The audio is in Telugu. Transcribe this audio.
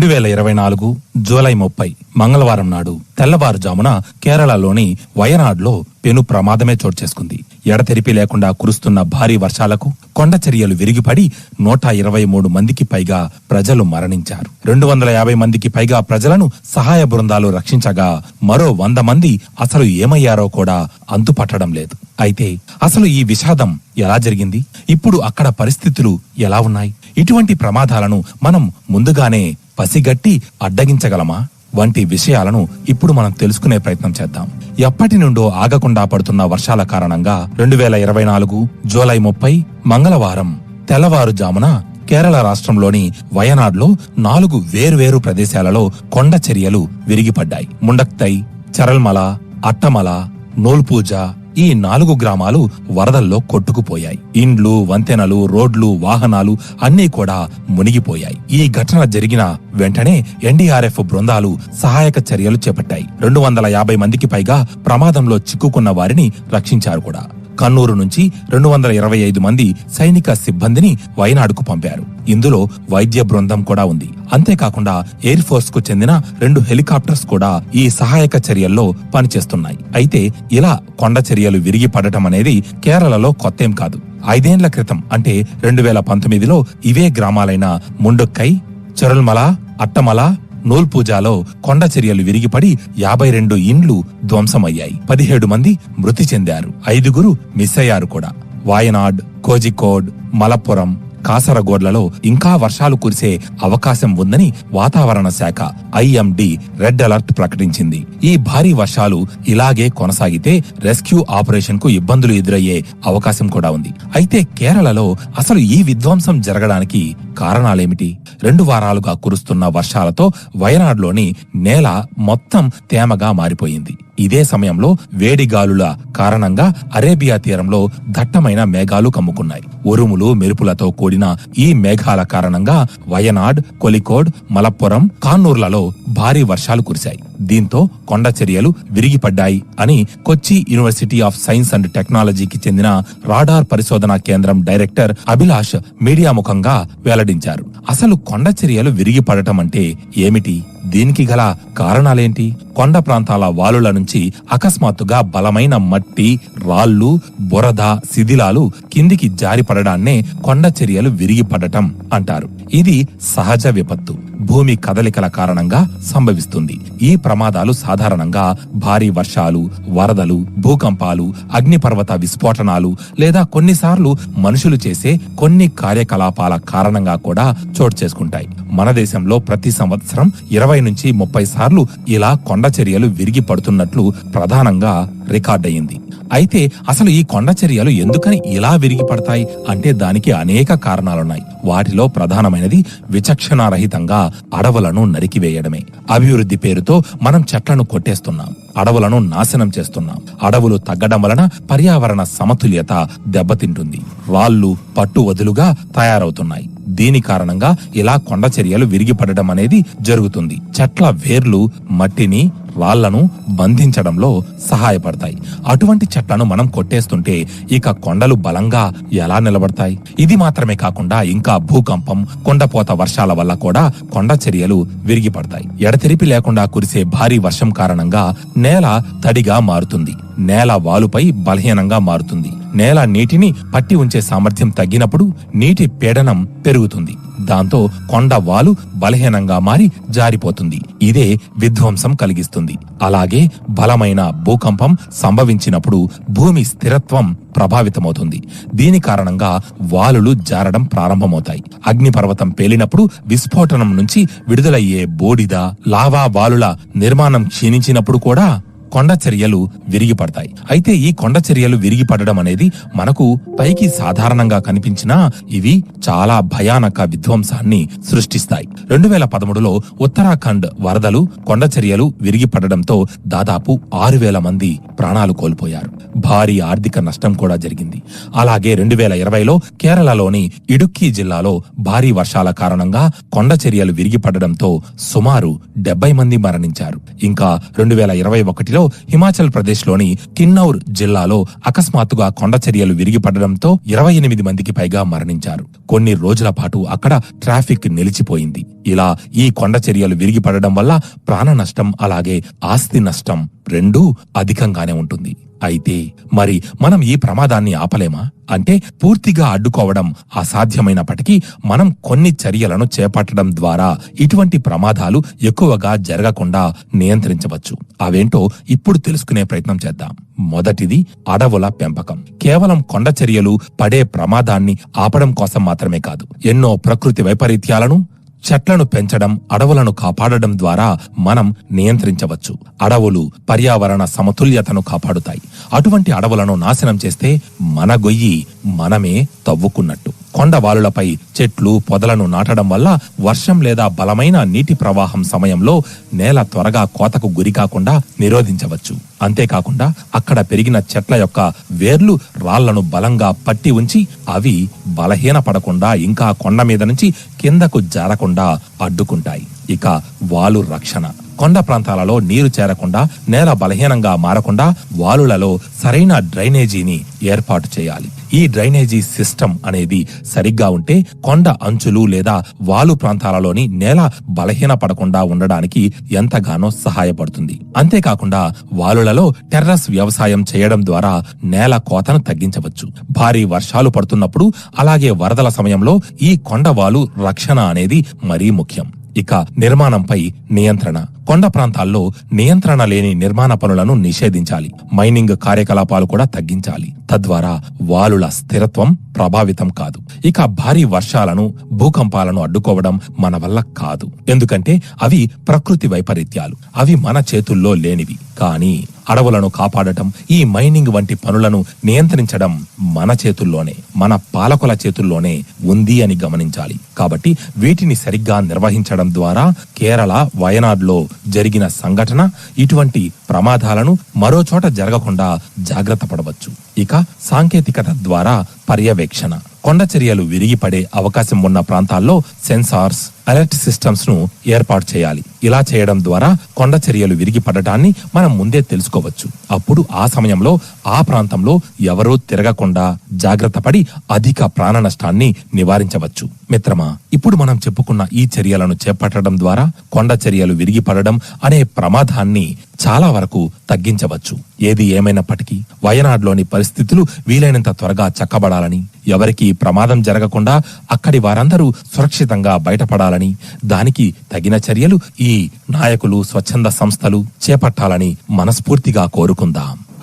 రెండు వేల ఇరవై నాలుగు జూలై ముప్పై మంగళవారం నాడు తెల్లవారుజామున కేరళలోని వయనాడ్లో పెను ప్రమాదమే చోటు చేసుకుంది. ఎడతెరిపి లేకుండా కురుస్తున్న భారీ వర్షాలకు కొండ చర్యలు విరిగిపడి నూట ఇరవై మూడు మందికి పైగా ప్రజలు మరణించారు. రెండు వందల యాభై మందికి పైగా ప్రజలను సహాయ బృందాలు రక్షించగా మరో వంద మంది అసలు ఏమయ్యారో కూడా అంతుపట్టడం లేదు. అయితే అసలు ఈ విషాదం ఎలా జరిగింది? ఇప్పుడు అక్కడ పరిస్థితులు ఎలా ఉన్నాయి? ఇటువంటి ప్రమాదాలను మనం ముందుగానే పసిగట్టి అడ్డగించగలమా? వంటి విషయాలను ఇప్పుడు మనం తెలుసుకునే ప్రయత్నం చేద్దాం. ఎప్పటి నుండో ఆగకుండా పడుతున్న వర్షాల కారణంగా రెండు వేల ఇరవై నాలుగు జూలై ముప్పై మంగళవారం తెల్లవారుజామున కేరళ రాష్ట్రంలోని వయనాడ్లో నాలుగు వేర్వేరు ప్రదేశాలలో కొండ చర్యలు విరిగిపడ్డాయి. ముండక్తై చరల్మల అట్టమల నోల్పూజ ఈ నాలుగు గ్రామాలు వరదల్లో కొట్టుకుపోయాయి. ఇండ్లు వంతెనలు రోడ్లు వాహనాలు అన్నీ కూడా మునిగిపోయాయి. ఈ ఘటన జరిగిన వెంటనే ఎన్డీఆర్ఎఫ్ బృందాలు సహాయక చర్యలు చేపట్టాయి. రెండు వందల యాభై మందికి పైగా ప్రమాదంలో చిక్కుకున్న వారిని రక్షించారు కూడా. కన్నూరు నుంచి రెండు వందల ఇరవై ఐదు మంది సైనిక సిబ్బందిని వైనాడుకు పంపారు. ఇందులో వైద్య బృందం కూడా ఉంది. అంతేకాకుండా ఎయిర్ ఫోర్స్కు చెందిన రెండు హెలికాప్టర్స్ కూడా ఈ సహాయక చర్యల్లో పనిచేస్తున్నాయి. అయితే ఇలా కొండ చర్యలు విరిగి పడటం అనేది కేరళలో కొత్తేం కాదు. ఐదేండ్ల క్రితం అంటే రెండు వేల పంతొమ్మిదిలో ఇవే గ్రామాలైన ముండుక్కై చరుల్మల అట్టమల నూల్పూజాలో కొండ చర్యలు విరిగిపడి యాభై రెండు ఇండ్లు ధ్వంసమయ్యాయి. పదిహేడు మంది మృతి చెందారు. ఐదుగురు మిస్ అయ్యారు కూడా. వాయనాడ్ కోజికోడ్ మలప్పురం కాసరగోడ్లలో ఇంకా వర్షాలు కురిసే అవకాశం ఉందని వాతావరణ శాఖ ఐఎండి రెడ్ అలర్ట్ ప్రకటించింది. ఈ భారీ వర్షాలు ఇలాగే కొనసాగితే రెస్క్యూ ఆపరేషన్కు ఇబ్బందులు ఎదురయ్యే అవకాశం కూడా ఉంది. అయితే కేరళలో అసలు ఈ విధ్వంసం జరగడానికి కారణాలేమిటి? రెండు వారాలుగా కురుస్తున్న వర్షాలతో వయనాడ్లోని నేల మొత్తం తేమగా మారిపోయింది. ఇదే సమయంలో వేడిగాలుల కారణంగా అరేబియా తీరంలో దట్టమైన మేఘాలు కమ్ముకున్నాయి. ఉరుములు మెరుపులతో కూడిన ఈ మేఘాల కారణంగా వయనాడ్ కొలికోడ్ మలప్పురం కాన్నూర్లలో భారీ వర్షాలు కురిశాయి. దీంతో కొండ చర్యలు విరిగిపడ్డాయి అని Kochi university of science and టెక్నాలజీకి చెందిన రాడార్ పరిశోధనా కేంద్రం డైరెక్టర్ అభిలాష్ మీడియా ముఖంగా వెల్లడించారు. అసలు కొండ చర్యలు విరిగిపడటం అంటే ఏమిటి? దీనికి గల కారణాలేంటి? కొండ ప్రాంతాల వాలుల నుంచి అకస్మాత్తుగా బలమైన మట్టి రాళ్ళు బురద శిథిలాలు కిందికి జారిపడడాన్నే కొండ చర్యలు విరిగిపడటం అంటారు. ఇది సహజ విపత్తు. భూమి కదలికల కారణంగా సంభవిస్తుంది. ఈ ప్రమాదాలు సాధారణంగా భారీ వర్షాలు వరదలు భూకంపాలు అగ్నిపర్వత విస్ఫోటనాలు లేదా కొన్నిసార్లు మనుషులు చేసే కొన్ని కార్యకలాపాల కారణంగా కూడా చోటు చేసుకుంటాయి. మన దేశంలో ప్రతి సంవత్సరం ఇరవై నుంచి ముప్పై సార్లు ఇలా కొండ చర్యలు విరిగి పడుతున్నట్లు ప్రధానంగా రికార్డయింది అయితే అసలు ఈ కొండ చర్యలు ఎందుకని ఇలా విరిగి పడతాయి అంటే దానికి అనేక కారణాలున్నాయి. వాటిలో ప్రధానమైనది విచక్షణారహితంగా అడవులను నరికివేయడమే. అభివృద్ధి పేరుతో మనం చెట్లను కొట్టేస్తున్నాం. అడవులను నాశనం చేస్తున్నాం. అడవులు తగ్గడం వలన పర్యావరణ సమతుల్యత దెబ్బతింటుంది. రాళ్ళు పట్టు వదులుగా తయారవుతున్నాయి. దీని కారణంగా ఇలా కొండ చర్యలు విరిగిపడడం అనేది జరుగుతుంది. చెట్ల వేర్లు మట్టిని రాళ్ళను బంధించడంలో సహాయపడతాయి. అటువంటి చెట్లను మనం కొట్టేస్తుంటే ఇక కొండలు బలంగా ఎలా నిలబడతాయి? ఇది మాత్రమే కాకుండా ఇంకా భూకంపం కొండపోత వర్షాల వల్ల కూడా కొండ చర్యలు విరిగిపడతాయి. ఎడతెరిపి లేకుండా కురిసే భారీ వర్షం కారణంగా నేల తడిగా మారుతుంది. నేల వాలుపై బలహీనంగా మారుతుంది. నేల నీటిని పట్టి ఉంచే సామర్థ్యం తగ్గినప్పుడు నీటి పీడనం పెరుగుతుంది. దాంతో కొండ వాలు బలహీనంగా మారి జారిపోతుంది. ఇదే విధ్వంసం కలిగిస్తుంది. అలాగే బలమైన భూకంపం సంభవించినప్పుడు భూమి స్థిరత్వం ప్రభావితమవుతుంది. దీని కారణంగా వాలులు జారడం ప్రారంభమవుతాయి. అగ్నిపర్వతం పేలినప్పుడు విస్ఫోటనం నుంచి విడుదలయ్యే బోడిద లావా వాలుల నిర్మాణం క్షీణించినప్పుడు కూడా కొండ చర్యలు విరిగిపడతాయి. అయితే ఈ కొండ చర్యలు విరిగిపడడం అనేది మనకు పైకి సాధారణంగా కనిపించినా ఇవి చాలా భయానక విధ్వంసాన్ని సృష్టిస్తాయి. రెండు వేల పదమూడులో ఉత్తరాఖండ్ వరదలు కొండ చర్యలు విరిగిపడడంతో దాదాపు ఆరు వేల మంది ప్రాణాలు కోల్పోయారు. భారీ ఆర్థిక నష్టం కూడా జరిగింది. అలాగే రెండు వేల ఇరవైలో కేరళలోని ఇడుక్కి జిల్లాలో భారీ వర్షాల కారణంగా కొండ చర్యలు విరిగిపడడంతో సుమారు డెబ్బై మంది మరణించారు. ఇంకా రెండు వేల ఇరవై ఒకటిలో మధ్యలో హిమాచల్ ప్రదేశ్లోని కిన్నౌర్ జిల్లాలో అకస్మాత్తుగా కొండ చర్యలు విరిగిపడడంతో ఇరవై ఎనిమిది మందికి పైగా మరణించారు. కొన్ని రోజుల పాటు అక్కడ ట్రాఫిక్ నిలిచిపోయింది. ఇలా ఈ కొండ చర్యలు విరిగిపడడం వల్ల ప్రాణ నష్టం అలాగే ఆస్తి నష్టం రెండూ అధికంగానే ఉంటుంది. అయితే మరి మనం ఈ ప్రమాదాన్ని ఆపలేమా? అంటే పూర్తిగా అడ్డుకోవడం అసాధ్యమైనప్పటికీ మనం కొన్ని చర్యలను చేపట్టడం ద్వారా ఇటువంటి ప్రమాదాలు ఎక్కువగా జరగకుండా నియంత్రించవచ్చు. అవేంటో ఇప్పుడు తెలుసుకునే ప్రయత్నం చేద్దాం. మొదటిది అడవుల పెంపకం. కేవలం కొండ చర్యలు పడే ప్రమాదాన్ని ఆపడం కోసం మాత్రమే కాదు. ఎన్నో ప్రకృతి వైపరీత్యాలను చెట్లను పెంచడం అడవులను కాపాడడం ద్వారా మనం నియంత్రించవచ్చు. అడవులు పర్యావరణ సమతుల్యతను కాపాడుతాయి. అటువంటి అడవులను నాశనం చేస్తే మన గొయ్యి మనమే తవ్వుకున్నట్టు. కొండవాలులపై చెట్లు పొదలను నాటడం వల్ల వర్షం లేదా బలమైన నీటి ప్రవాహం సమయంలో నేల త్వరగా కోతకు గురి కాకుండా నిరోధించవచ్చు. అంతేకాకుండా అక్కడ పెరిగిన చెట్ల యొక్క వేర్లు రాళ్ళను బలంగా పట్టి ఉంచి అవి బలహీనపడకుండా ఇంకా కొండ మీద నుంచి కిందకు జారకుండా అడ్డుకుంటాయి. ఇక వాలు రక్షణ. కొండ ప్రాంతాలలో నీరు చేరకుండా నేల బలహీనంగా మారకుండా వాలులలో సరైన డ్రైనేజీని ఏర్పాటు చేయాలి. ఈ డ్రైనేజీ సిస్టమ్ అనేది సరిగ్గా ఉంటే కొండ అంచులు లేదా వాలు ప్రాంతాలలోని నేల బలహీన పడకుండా ఉండడానికి ఎంతగానో సహాయపడుతుంది. అంతేకాకుండా వాలులలో టెర్రస్ వ్యవసాయం చేయడం ద్వారా నేల కోతను తగ్గించవచ్చు. భారీ వర్షాలు పడుతున్నప్పుడు అలాగే వరదల సమయంలో ఈ కొండవాలు రక్షణ అనేది మరీ ముఖ్యం. ఇక నిర్మాణంపై నియంత్రణ. కొండ ప్రాంతాల్లో నియంత్రణ లేని నిర్మాణ పనులను నిషేధించాలి. మైనింగ్ కార్యకలాపాలు కూడా తగ్గించాలి. తద్వారా వాలుల స్థిరత్వం ప్రభావితం కాదు. ఇక భారీ వర్షాలను భూకంపాలను అడ్డుకోవడం మన వల్ల కాదు. ఎందుకంటే అవి ప్రకృతి వైపరీత్యాలు. అవి మన చేతుల్లో లేనివి. కానీ అడవులను కాపాడటం ఈ మైనింగ్ వంటి పనులను నియంత్రించడం మన చేతుల్లోనే మన పాలకుల చేతుల్లోనే ఉంది అని గమనించాలి. కాబట్టి వీటిని సరిగ్గా నిర్వహించడం ద్వారా కేరళ వయనాడ్లో జరిగిన సంఘటన ఇటువంటి ప్రమాదాలను మరో చోట జరగకుండా జాగ్రత్త పడవచ్చు. ఇక సాంకేతికత ద్వారా పర్యవేక్షణ. కొండ చర్యలు విరిగిపడే అవకాశం ఉన్న ప్రాంతాల్లో సెన్సార్స్ అలర్ట్ సిస్టమ్స్ను ఏర్పాటు చేయాలి. ఇలా చేయడం ద్వారా కొండ చర్యలు విరిగి పడటాన్ని మనం ముందే తెలుసుకోవచ్చు. అప్పుడు ఆ సమయంలో ఆ ప్రాంతంలో ఎవరూ తిరగకుండా జాగ్రత్త పడి అధిక ప్రాణ నష్టాన్ని నివారించవచ్చు. మిత్రమా ఇప్పుడు మనం చెప్పుకున్న ఈ చర్యలను చేపట్టడం ద్వారా కొండ చర్యలు విరిగిపడడం అనే ప్రమాదాన్ని చాలా వరకు తగ్గించవచ్చు. ఏది ఏమైనప్పటికీ వయనాడ్లోని పరిస్థితులు వీలైనంత త్వరగా చక్కబడాలని ఎవరికి ప్రమాదం జరగకుండా అక్కడి వారందరూ సురక్షితంగా బయటపడాలని దానికి తగిన చర్యలు ఈ నాయకులు స్వచ్ఛంద సంస్థలు చేపట్టాలని మనస్ఫూర్తిగా కోరుకుందాం.